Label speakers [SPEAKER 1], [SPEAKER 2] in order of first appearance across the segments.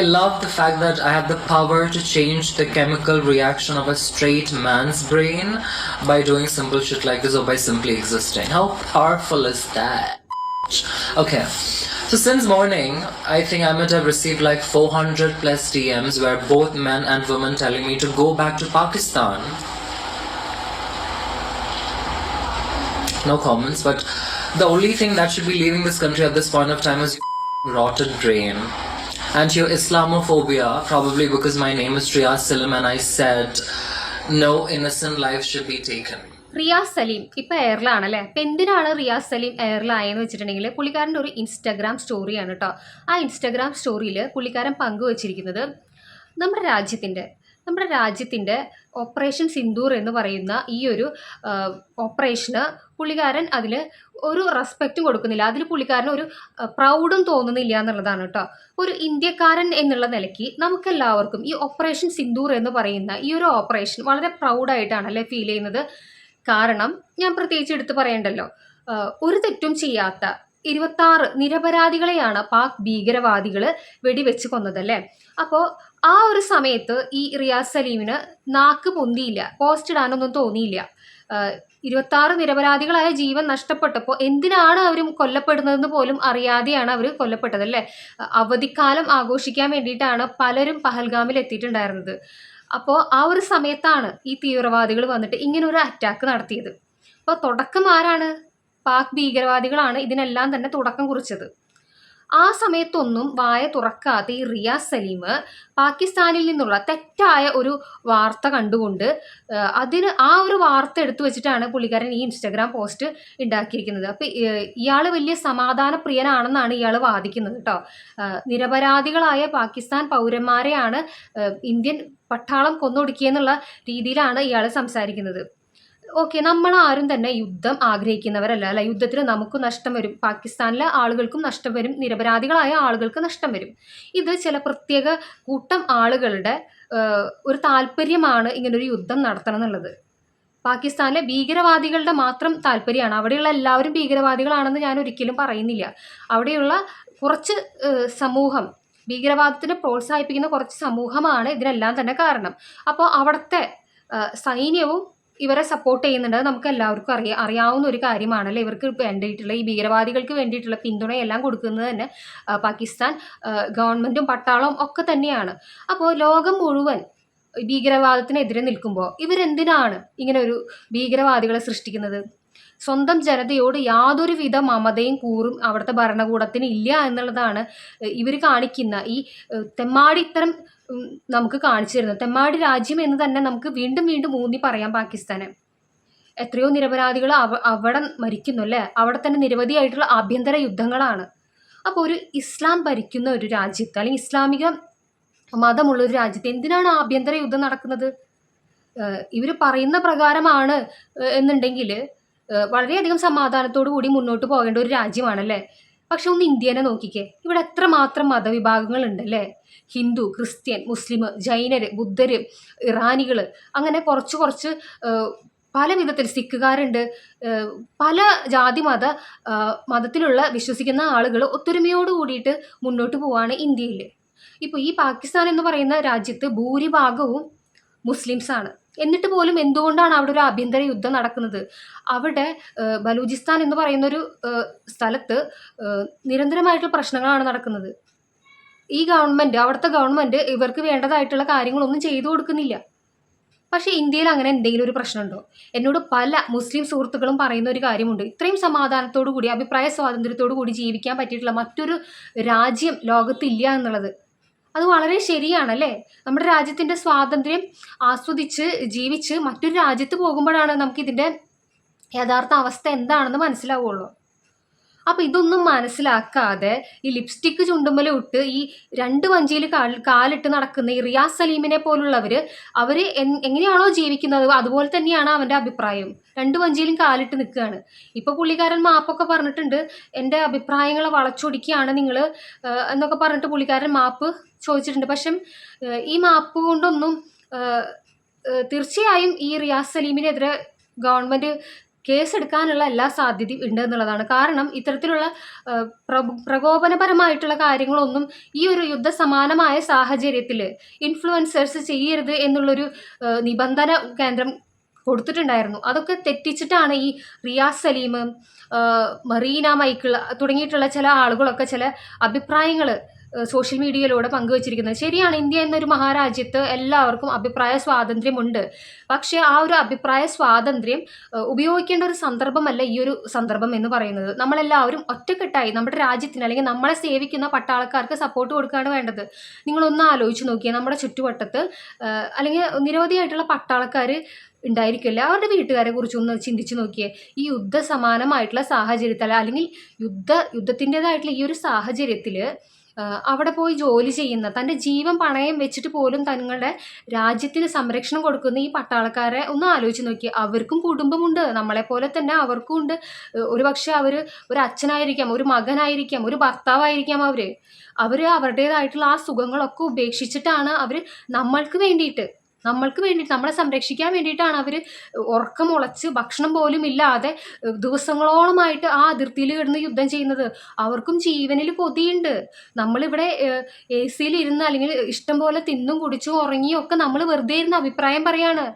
[SPEAKER 1] I love the fact that I have the power to change the chemical reaction of a straight man's brain by doing simple shit like this or by simply existing. How powerful is that? Okay. So since morning, I think I might have received like 400 plus DMs where both men and women telling me to go back to Pakistan. No comments, but the only thing that should be leaving this country at this point of time is rotted brain. And your Islamophobia, probably because my name is Riyaz Salim and I said no innocent life should be taken.
[SPEAKER 2] Riyas Saleem ഇപ്പൊ എയറിലാണ് അല്ലേ അപ്പൊ എന്തിനാണ് റിയാസ് സലീം എയറിലായെന്ന് വെച്ചിട്ടുണ്ടെങ്കിൽ പുള്ളിക്കാരന്റെ ഒരു Instagram സ്റ്റോറിയാണ് കേട്ടോ ആ ഇൻസ്റ്റാഗ്രാം സ്റ്റോറിയിൽ പുള്ളിക്കാരൻ പങ്കുവച്ചിരിക്കുന്നത് നമ്മുടെ രാജ്യത്തിന്റെ നമ്മുടെ രാജ്യത്തിന്റെ ഓപ്പറേഷൻ സിന്ദൂർ എന്ന് പറയുന്ന ഈ ഒരു ഓപ്പറേഷന് പുള്ളിക്കാരൻ അതിൽ ഒരു റെസ്പെക്റ്റും കൊടുക്കുന്നില്ല. അതിൽ പുള്ളിക്കാരന് ഒരു പ്രൗഡും തോന്നുന്നില്ല എന്നുള്ളതാണ് കേട്ടോ. ഒരു ഇന്ത്യക്കാരൻ എന്നുള്ള നിലയ്ക്ക് നമുക്കെല്ലാവർക്കും ഈ ഓപ്പറേഷൻ സിന്ദൂർ എന്ന് പറയുന്ന ഈ ഒരു ഓപ്പറേഷൻ വളരെ പ്രൗഡായിട്ടാണ് അല്ലേ ഫീൽ ചെയ്യുന്നത്? കാരണം ഞാൻ പ്രത്യേകിച്ച് എടുത്തു പറയണ്ടല്ലോ ഒരു തെറ്റും ചെയ്യാത്ത ഇരുപത്താറ് നിരപരാധികളെയാണ് പാക് ഭീകരവാദികൾ വെടിവെച്ച് കൊന്നതല്ലേ? അപ്പോൾ ആ ഒരു സമയത്ത് ഈ റിയാസ് സലീമിന് നാക്ക് പൊന്തിയില്ല പോസ്റ്റ് ഇടാനൊന്നും തോന്നിയില്ല. ഇരുപത്തി ആറ് നിരപരാധികളായ ജീവൻ നഷ്ടപ്പെട്ടപ്പോൾ എന്തിനാണ് അവർ കൊല്ലപ്പെടുന്നതെന്ന് പോലും അറിയാതെയാണ് അവർ കൊല്ലപ്പെട്ടത് അല്ലേ? അവധിക്കാലം ആഘോഷിക്കാൻ വേണ്ടിയിട്ടാണ് പലരും പഹൽഗാമിൽ എത്തിയിട്ടുണ്ടായിരുന്നത് അപ്പോൾ ആ ഒരു സമയത്താണ് ഈ തീവ്രവാദികൾ വന്നിട്ട് ഇങ്ങനെ ഒരു അറ്റാക്ക് നടത്തിയത്. അപ്പോൾ തുടക്കം ആരാണ്? പാക് ഭീകരവാദികളാണ് ഇതിനെല്ലാം തന്നെ തുടക്കം കുറിച്ചത്. ആ സമയത്തൊന്നും വായ തുറക്കാതെ ഈ റിയാസ് സലീം പാകിസ്ഥാനിൽ നിന്നുള്ള തെറ്റായ ഒരു വാർത്ത കണ്ടുകൊണ്ട് അതിന് ആ ഒരു വാർത്ത എടുത്തു വെച്ചിട്ടാണ് പുള്ളിക്കാരൻ ഈ ഇൻസ്റ്റഗ്രാം പോസ്റ്റ് ഉണ്ടാക്കിയിരിക്കുന്നത് അപ്പോൾ ഇയാൾ വലിയ സമാധാന പ്രിയനാണെന്നാണ് ഇയാൾ വാദിക്കുന്നത് കേട്ടോ നിരപരാധികളായ പാകിസ്ഥാൻ പൗരന്മാരെയാണ് ഇന്ത്യൻ പട്ടാളം കൊന്നൊടുക്കിയെന്നുള്ള രീതിയിലാണ് ഇയാൾ സംസാരിക്കുന്നത്. ഓക്കെ നമ്മൾ ആരും തന്നെ യുദ്ധം ആഗ്രഹിക്കുന്നവരല്ല അല്ല? യുദ്ധത്തിൽ നമുക്ക് നഷ്ടം വരും. പാകിസ്ഥാനിലെ ആളുകൾക്കും നഷ്ടം വരും. നിരപരാധികളായ ആളുകൾക്ക് നഷ്ടം വരും. ഇത് ചില പ്രത്യേക കൂട്ടം ആളുകളുടെ ഒരു താല്പര്യമാണ് ഇങ്ങനൊരു യുദ്ധം നടത്തണം എന്നുള്ളത്. പാകിസ്ഥാനിലെ ഭീകരവാദികളുടെ മാത്രം താല്പര്യമാണ്. അവിടെയുള്ള എല്ലാവരും ഭീകരവാദികളാണെന്ന് ഞാൻ ഒരിക്കലും പറയുന്നില്ല. അവിടെയുള്ള കുറച്ച് സമൂഹം ഭീകരവാദത്തിനെ പ്രോത്സാഹിപ്പിക്കുന്ന കുറച്ച് സമൂഹമാണ് ഇതിനെല്ലാം തന്നെ കാരണം. അപ്പോൾ അവിടുത്തെ സൈന്യവും ഇവരെ സപ്പോർട്ട് ചെയ്യുന്നുണ്ട്. നമുക്ക് എല്ലാവർക്കും അറിയാം അറിയാവുന്ന ഒരു കാര്യമാണല്ലോ? ഇവർക്ക് വേണ്ടിയിട്ടുള്ള ഈ ഭീകരവാദികൾക്ക് വേണ്ടിയിട്ടുള്ള പിന്തുണയെല്ലാം കൊടുക്കുന്നത് തന്നെ പാകിസ്ഥാൻ ഗവൺമെന്റും പട്ടാളവും ഒക്കെ തന്നെയാണ്. അപ്പോൾ ലോകം മുഴുവൻ ഭീകരവാദത്തിനെതിരെ നിൽക്കുമ്പോൾ ഇവരെന്തിനാണ് ഇങ്ങനെ ഒരു ഭീകരവാദികളെ സൃഷ്ടിക്കുന്നത്? സ്വന്തം ജനതയോട് യാതൊരുവിധ മമതയും കൂറും അവിടുത്തെ ഭരണകൂടത്തിന് ഇല്ല എന്നുള്ളതാണ് ഇവർ കാണിക്കുന്ന ഈ തെമ്മാടിത്തരം നമുക്ക് കാണിച്ചു തരുന്നത്. തെമ്മാടി രാജ്യം എന്ന് തന്നെ നമുക്ക് വീണ്ടും വീണ്ടും ഊന്നി പറയാം പാകിസ്ഥാനെ. എത്രയോ നിരപരാധികൾ അവ അവിടെ മരിക്കുന്നു അല്ലേ? അവിടെ തന്നെ നിരവധിയായിട്ടുള്ള ആഭ്യന്തര യുദ്ധങ്ങളാണ്. അപ്പോൾ ഒരു ഇസ്ലാം ഭരിക്കുന്ന ഒരു രാജ്യത്ത് അല്ലെങ്കിൽ ഇസ്ലാമിക മതമുള്ള ഒരു രാജ്യത്ത് എന്തിനാണ് ആഭ്യന്തര യുദ്ധം നടക്കുന്നത്? ഇവർ പറയുന്ന പ്രകാരമാണ് എന്നുണ്ടെങ്കിൽ വളരെയധികം സമാധാനത്തോടു കൂടി മുന്നോട്ട് പോകേണ്ട ഒരു രാജ്യമാണല്ലേ? പക്ഷെ ഒന്ന് ഇന്ത്യനെ നോക്കിക്കേ. ഇവിടെ എത്ര മാത്രം മതവിഭാഗങ്ങൾ ഉണ്ട് അല്ലേ ഹിന്ദു ക്രിസ്ത്യൻ മുസ്ലിം ജൈനര് ബുദ്ധര് ഇറാനികൾ അങ്ങനെ കുറച്ച് കുറച്ച് പല വിധത്തിൽ സിഖുകാരുണ്ട്. പല ജാതി മത മതത്തിലുള്ള വിശ്വസിക്കുന്ന ആളുകൾ ഒത്തൊരുമയോട് കൂടിയിട്ട് മുന്നോട്ട് പോവാണ് ഇന്ത്യയിൽ ഇപ്പോൾ ഈ പാകിസ്ഥാൻ എന്ന് പറയുന്ന രാജ്യത്ത് ഭൂരിഭാഗവും മുസ്ലിംസാണ്. എന്നിട്ട് പോലും എന്തുകൊണ്ടാണ് അവിടെ ഒരു ആഭ്യന്തര യുദ്ധം നടക്കുന്നത്? അവിടെ ബലൂചിസ്ഥാൻ എന്ന് പറയുന്ന ഒരു സ്ഥലത്ത് നിരന്തരമായിട്ടുള്ള പ്രശ്നങ്ങളാണ് നടക്കുന്നത്. ഈ ഗവൺമെന്റ് അവിടുത്തെ ഗവൺമെന്റ് ഇവർക്ക് വേണ്ടതായിട്ടുള്ള കാര്യങ്ങളൊന്നും ചെയ്തു കൊടുക്കുന്നില്ല. പക്ഷേ ഇന്ത്യയിൽ അങ്ങനെ എന്തെങ്കിലും ഒരു പ്രശ്നമുണ്ടോ? എന്നോട് പല മുസ്ലിം സുഹൃത്തുക്കളും പറയുന്ന ഒരു കാര്യമുണ്ട്. ഇത്രയും സമാധാനത്തോടു കൂടി അഭിപ്രായ സ്വാതന്ത്ര്യത്തോടു കൂടി ജീവിക്കാൻ പറ്റിയിട്ടുള്ള മറ്റൊരു രാജ്യം ലോകത്തില്ല എന്നുള്ളത്. അത് വളരെ ശരിയാണ് അല്ലേ നമ്മുടെ രാജ്യത്തിന്റെ സ്വാതന്ത്ര്യം ആസ്വദിച്ച് ജീവിച്ച് മറ്റൊരു രാജ്യത്ത് പോകുമ്പോഴാണ് നമുക്കിതിന്റെ യഥാർത്ഥ അവസ്ഥ എന്താണെന്ന് മനസ്സിലാവുള്ളൂ. അപ്പം ഇതൊന്നും മനസ്സിലാക്കാതെ ഈ ലിപ്സ്റ്റിക്ക് ചുണ്ടുമ്പല ഇട്ട് ഈ രണ്ട് വഞ്ചിയിൽ കാലിട്ട് നടക്കുന്ന ഈ റിയാസ് സലീമിനെ പോലുള്ളവർ അവർ എങ്ങനെയാണോ ജീവിക്കുന്നത്? അതുപോലെ തന്നെയാണ് അവന്റെ അഭിപ്രായം. രണ്ട് വഞ്ചിയിലും കാലിട്ട് നിൽക്കുകയാണ്. ഇപ്പോൾ പുള്ളിക്കാരൻ മാപ്പൊക്കെ പറഞ്ഞിട്ടുണ്ട് എന്റെ അഭിപ്രായങ്ങളെ വളച്ചൊടിക്കുകയാണ് നിങ്ങൾ എന്നൊക്കെ പറഞ്ഞിട്ട് പുള്ളിക്കാരൻ മാപ്പ് ചോദിച്ചിട്ടുണ്ട്. പക്ഷെ ഈ മാപ്പ് കൊണ്ടൊന്നും തീർച്ചയായും ഈ റിയാസ് സലീമിനെതിരെ ഗവൺമെന്റ് കേസെടുക്കാനുള്ള എല്ലാ സാധ്യതയും ഉണ്ട് എന്നുള്ളതാണ്. കാരണം ഇത്തരത്തിലുള്ള പ്രകോപനപരമായിട്ടുള്ള കാര്യങ്ങളൊന്നും ഈ ഒരു യുദ്ധസമാനമായ സാഹചര്യത്തിൽ ഇൻഫ്ലുവൻസേഴ്സ് ചെയ്യരുത് എന്നുള്ളൊരു നിബന്ധന കേന്ദ്രം കൊടുത്തിട്ടുണ്ടായിരുന്നു. അതൊക്കെ തെറ്റിച്ചിട്ടാണ് ഈ റിയാസ് സലീം മറീന മൈക്കിൾ തുടങ്ങിയിട്ടുള്ള ചില ആളുകളൊക്കെ ചില അഭിപ്രായങ്ങൾ സോഷ്യൽ മീഡിയയിലൂടെ പങ്കുവച്ചിരിക്കുന്നത്. ശരിയാണ് ഇന്ത്യ എന്നൊരു മഹാരാജ്യത്ത് എല്ലാവർക്കും അഭിപ്രായ സ്വാതന്ത്ര്യമുണ്ട്. പക്ഷേ ആ ഒരു അഭിപ്രായ സ്വാതന്ത്ര്യം ഉപയോഗിക്കേണ്ട ഒരു സന്ദർഭമല്ല ഈ ഒരു സന്ദർഭം എന്ന് പറയുന്നത്. നമ്മളെല്ലാവരും ഒറ്റക്കെട്ടായി നമ്മുടെ രാജ്യത്തിന് അല്ലെങ്കിൽ നമ്മളെ സേവിക്കുന്ന പട്ടാളക്കാർക്ക് സപ്പോർട്ട് കൊടുക്കുകയാണ് വേണ്ടത്. നിങ്ങളൊന്ന് ആലോചിച്ച് നോക്കിയാൽ നമ്മുടെ ചുറ്റുവട്ടത്ത് അല്ലെങ്കിൽ നിരവധിയായിട്ടുള്ള പട്ടാളക്കാർ ഉണ്ടായിരിക്കില്ല? അവരുടെ വീട്ടുകാരെ കുറിച്ചൊന്ന് ചിന്തിച്ചു നോക്കിയേ. ഈ യുദ്ധ സമാനമായിട്ടുള്ള സാഹചര്യത്തിൽ അല്ലെങ്കിൽ യുദ്ധ യുദ്ധത്തിന്റെതായിട്ടുള്ള ഈ ഒരു സാഹചര്യത്തിൽ അവിടെ പോയി ജോലി ചെയ്യുന്ന തന്റെ ജീവൻ പണയം വെച്ചിട്ട് പോലും തങ്ങളുടെ രാജ്യത്തിന് സംരക്ഷണം കൊടുക്കുന്ന ഈ പട്ടാളക്കാരെ ഒന്ന് ആലോചിച്ച് നോക്കി അവർക്കും കുടുംബമുണ്ട് നമ്മളെ പോലെ തന്നെ അവർക്കും ഉണ്ട്. ഒരു പക്ഷേ അവർ ഒരു അച്ഛനായിരിക്കാം ഒരു മകനായിരിക്കാം ഒരു ഭർത്താവായിരിക്കാം അവർ. അവർ അവരുടേതായിട്ടുള്ള ആ സുഖങ്ങളൊക്കെ ഉപേക്ഷിച്ചിട്ടാണ് അവർ നമ്മൾക്ക് വേണ്ടിയിട്ട് നമ്മൾക്ക് വേണ്ടിയിട്ട് നമ്മളെ സംരക്ഷിക്കാൻ വേണ്ടിയിട്ടാണ് അവർ ഉറക്കമുളച്ച് ഭക്ഷണം പോലും ഇല്ലാതെ ദിവസങ്ങളോളമായിട്ട് ആ അതിർത്തിയിൽ കിടന്ന് യുദ്ധം ചെയ്യുന്നത്. അവർക്കും ജീവനിൽ കൊതിയുണ്ട്. നമ്മളിവിടെ എ സിയിൽ ഇരുന്ന് അല്ലെങ്കിൽ ഇഷ്ടം പോലെ തിന്നും കുടിച്ചും ഉറങ്ങിയും ഒക്കെ നമ്മൾ വെറുതെ ഇരുന്ന് അഭിപ്രായം പറയാണ്.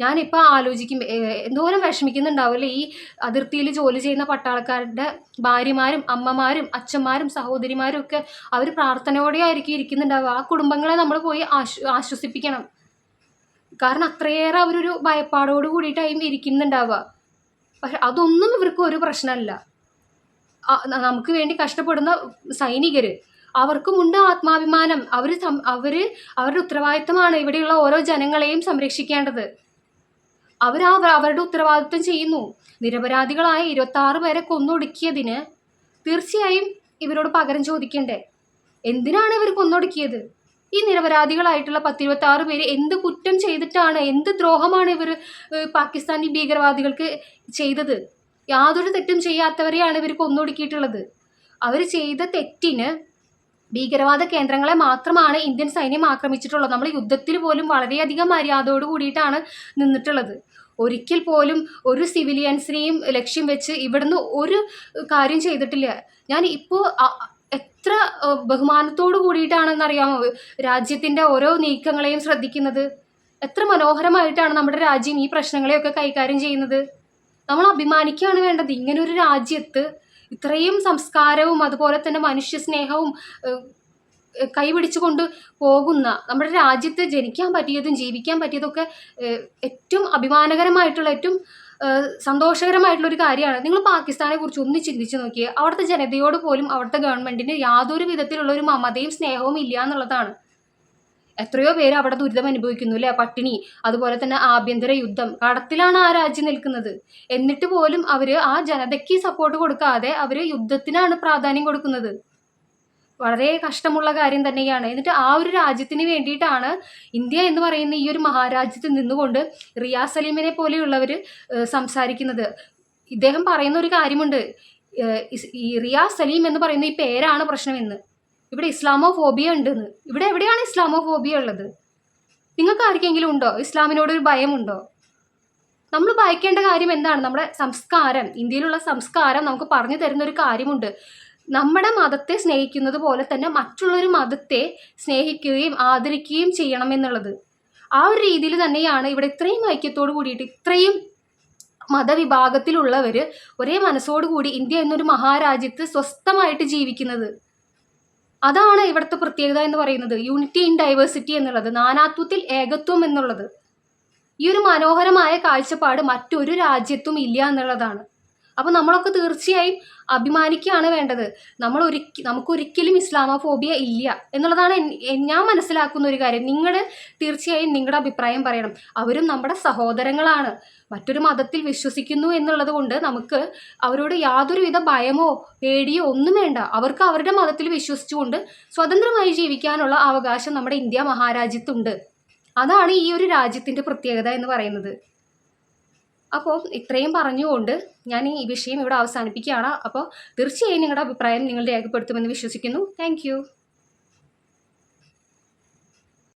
[SPEAKER 2] ഞാനിപ്പോൾ ആലോചിക്കും എന്തോരം വിഷമിക്കുന്നുണ്ടാവില്ലേ ഈ അതിർത്തിയിൽ ജോലി ചെയ്യുന്ന പട്ടാളക്കാരുടെ ഭാര്യമാരും അമ്മമാരും അച്ഛന്മാരും സഹോദരിമാരും ഒക്കെ അവർ പ്രാർത്ഥനയോടെ ആയിരിക്കും ഇരിക്കുന്നുണ്ടാവുക. ആ കുടുംബങ്ങളെ നമ്മൾ പോയി ആശ്വസിപ്പിക്കണം. കാരണം അത്രയേറെ അവരൊരു ഭയപ്പാടോട് കൂടിയിട്ടായും ഇരിക്കുന്നുണ്ടാവുക. പക്ഷെ അതൊന്നും ഇവർക്ക് ഒരു പ്രശ്നമല്ല. നമുക്ക് വേണ്ടി കഷ്ടപ്പെടുന്ന സൈനികർ അവർക്കുമുണ്ട് ആത്മാഭിമാനം. അവർ അവർ അവരുടെ ഉത്തരവാദിത്തമാണ് ഇവിടെയുള്ള ഓരോ ജനങ്ങളെയും സംരക്ഷിക്കേണ്ടത്. അവർ ആ അവരുടെ ഉത്തരവാദിത്വം ചെയ്യുന്നു. നിരപരാധികളായ ഇരുപത്തി ആറ് പേരെ കൊന്നൊടുക്കിയതിന് തീർച്ചയായും ഇവരോട് പകരം ചോദിക്കണ്ടേ? എന്തിനാണ് ഇവർ കൊന്നൊടുക്കിയത്? ഈ നിരപരാധികളായിട്ടുള്ള പത്തിരുപത്തി ആറ് പേര് എന്ത് കുറ്റം ചെയ്തിട്ടാണ് എന്ത് ദ്രോഹമാണ് ഇവർ പാകിസ്ഥാനി ഭീകരവാദികൾക്ക് ചെയ്തത്? യാതൊരു തെറ്റും ചെയ്യാത്തവരെയാണ് ഇവർ കൊന്നൊടുക്കിയിട്ടുള്ളത്. അവർ ചെയ്ത തെറ്റിന് ഭീകരവാദ കേന്ദ്രങ്ങളെ മാത്രമാണ് ഇന്ത്യൻ സൈന്യം ആക്രമിച്ചിട്ടുള്ളത്. നമ്മൾ യുദ്ധത്തിൽ പോലും വളരെയധികം മര്യാദയോട് കൂടിയിട്ടാണ് നിന്നിട്ടുള്ളത്. ഒരിക്കൽ പോലും ഒരു സിവിലിയൻസിനെയും ലക്ഷ്യം വെച്ച് ഇവിടുന്ന് ഒരു കാര്യം ചെയ്തിട്ടില്ല. ഞാൻ ഇപ്പോൾ എത്ര ബഹുമാനത്തോടു കൂടിയിട്ടാണെന്ന് അറിയാമോ രാജ്യത്തിന്റെ ഓരോ നീക്കങ്ങളെയും ശ്രദ്ധിക്കുന്നത്. എത്ര മനോഹരമായിട്ടാണ് നമ്മുടെ രാജ്യം ഈ പ്രശ്നങ്ങളെയൊക്കെ കൈകാര്യം ചെയ്യുന്നത്. നമ്മൾ അഭിമാനിക്കുകയാണ് വേണ്ടത് ഇങ്ങനെ ഒരു രാജ്യത്ത് ഇത്രയും സംസ്കാരവും അതുപോലെ തന്നെ മനുഷ്യ സ്നേഹവും കൈപിടിച്ചുകൊണ്ട് പോകുന്ന നമ്മുടെ രാജ്യത്ത് ജനിക്കാൻ പറ്റിയതും ജീവിക്കാൻ പറ്റിയതൊക്കെ ഏറ്റവും അഭിമാനകരമായിട്ടുള്ള ഏറ്റവും ഏഹ്, സന്തോഷകരമായിട്ടുള്ള ഒരു കാര്യമാണ്. നിങ്ങൾ പാകിസ്ഥാനെ കുറിച്ച് ഒന്ന് ചിന്തിച്ച് നോക്കിയേ. അവിടുത്തെ ജനതയോട് പോലും അവിടുത്തെ ഗവൺമെന്റിന് യാതൊരു വിധത്തിലുള്ള ഒരു മമതയും സ്നേഹവും ഇല്ല എന്നുള്ളതാണ്. എത്രയോ പേര് അവിടെ ദുരിതം അനുഭവിക്കുന്നു അല്ലേ? പട്ടിണി അതുപോലെ തന്നെ ആഭ്യന്തര യുദ്ധം. കടത്തിലാണ് ആ രാജ്യം നിൽക്കുന്നത്. എന്നിട്ട് പോലും അവർ ആ ജനതയ്ക്ക് സപ്പോർട്ട് കൊടുക്കാതെ അവർ യുദ്ധത്തിനാണ് പ്രാധാന്യം കൊടുക്കുന്നത്. വളരെ കഷ്ടമുള്ള കാര്യം തന്നെയാണ്. എന്നിട്ട് ആ ഒരു രാജ്യത്തിന് വേണ്ടിയിട്ടാണ് ഇന്ത്യ എന്ന് പറയുന്ന ഈ ഒരു മഹാരാജ്യത്ത് നിന്നുകൊണ്ട് റിയാസ് സലീമിനെ പോലെയുള്ളവർ സംസാരിക്കുന്നത്. ഇദ്ദേഹം പറയുന്ന ഒരു കാര്യമുണ്ട്. ഈ റിയാസ് സലീം എന്ന് പറയുന്ന ഈ പേരാണ് പ്രശ്നമെന്ന്. ഇവിടെ ഇസ്ലാമോ ഫോബിയ ഉണ്ടെന്ന്. ഇവിടെ എവിടെയാണ് ഇസ്ലാമോ ഫോബിയ ഉള്ളത്? നിങ്ങൾക്ക് ആർക്കെങ്കിലും ഉണ്ടോ? ഇസ്ലാമിനോട് ഒരു ഭയമുണ്ടോ? നമ്മൾ ഭയക്കേണ്ട കാര്യം എന്താണ്? നമ്മുടെ സംസ്കാരം ഇന്ത്യയിലുള്ള സംസ്കാരം നമുക്ക് പറഞ്ഞു തരുന്ന ഒരു കാര്യമുണ്ട്. നമ്മുടെ മതത്തെ സ്നേഹിക്കുന്നത് പോലെ തന്നെ മറ്റുള്ളൊരു മതത്തെ സ്നേഹിക്കുകയും ആദരിക്കുകയും ചെയ്യണം എന്നുള്ളത്. ആ ഒരു രീതിയിൽ തന്നെയാണ് ഇവിടെ ഇത്രയും ഐക്യത്തോട് കൂടിയിട്ട് ഇത്രയും മതവിഭാഗത്തിലുള്ളവർ ഒരേ മനസ്സോടുകൂടി ഇന്ത്യ എന്നൊരു മഹാരാജ്യത്ത് സ്വസ്ഥമായിട്ട് ജീവിക്കുന്നത്. അതാണ് ഇവിടുത്തെ പ്രത്യേകത എന്ന് പറയുന്നത്. യൂണിറ്റി ഇൻ ഡൈവേഴ്സിറ്റി എന്നുള്ളത് നാനാത്വത്തിൽ ഏകത്വം എന്നുള്ളത്. ഈ ഒരു മനോഹരമായ കാഴ്ചപ്പാട് മറ്റൊരു രാജ്യത്തും ഇല്ല എന്നുള്ളതാണ്. അപ്പോൾ നമ്മളൊക്കെ തീർച്ചയായും അഭിമാനിക്കുകയാണ് വേണ്ടത്. നമ്മൾ ഒരിക്ക നമുക്കൊരിക്കലും ഇസ്ലാമോഫോബിയ ഇല്ല എന്നുള്ളതാണ് ഞാൻ മനസ്സിലാക്കുന്ന ഒരു കാര്യം. നിങ്ങൾ തീർച്ചയായും നിങ്ങളുടെ അഭിപ്രായം പറയണം. അവരും നമ്മുടെ സഹോദരങ്ങളാണ്. മറ്റൊരു മതത്തിൽ വിശ്വസിക്കുന്നു എന്നുള്ളത് കൊണ്ട് നമുക്ക് അവരോട് യാതൊരുവിധ ഭയമോ പേടിയോ ഒന്നും വേണ്ട. അവർക്ക് അവരുടെ മതത്തിൽ വിശ്വസിച്ചുകൊണ്ട് സ്വതന്ത്രമായി ജീവിക്കാനുള്ള അവകാശം നമ്മുടെ ഇന്ത്യ മഹാരാജ്യത്തുണ്ട്. അതാണ് ഈ ഒരു രാജ്യത്തിന്റെ പ്രത്യേകത എന്ന് പറയുന്നത്. അപ്പോൾ ഇത്രയും പറഞ്ഞുകൊണ്ട് ഞാൻ ഈ വിഷയം ഇവിടെ അവസാനിപ്പിക്കുകയാണ്. അപ്പോൾ തീർച്ചയായും നിങ്ങളുടെ അഭിപ്രായം നിങ്ങൾ രേഖപ്പെടുത്തുമെന്ന് വിശ്വസിക്കുന്നു. താങ്ക്